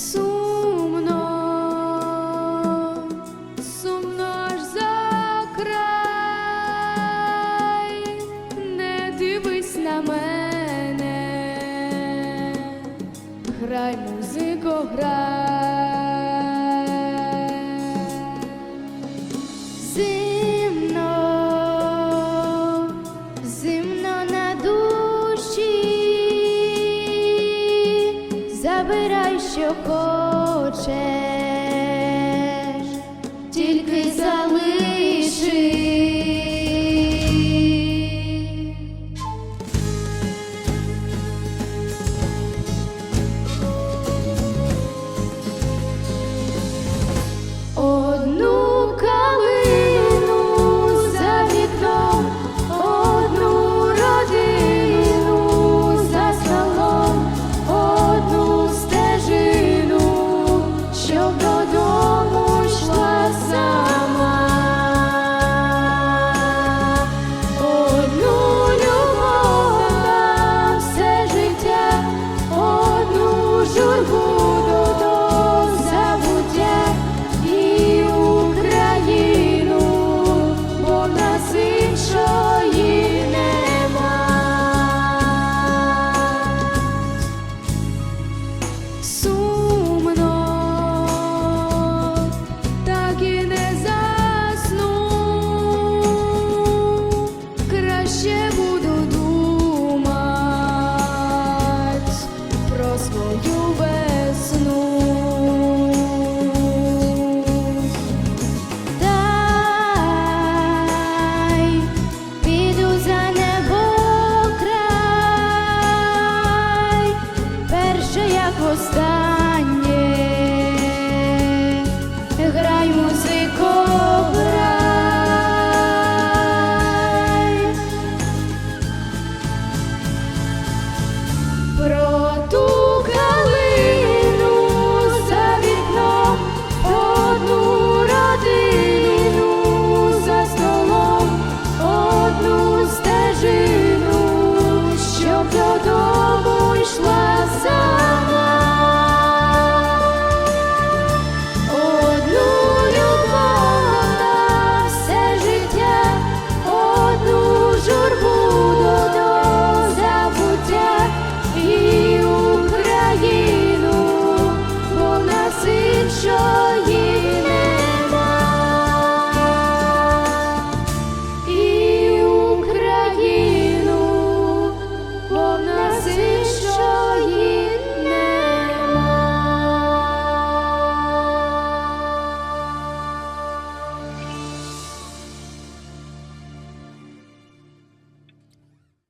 сумно, сумно ж за край, не дивись на мене, грай, музико, грай. Що за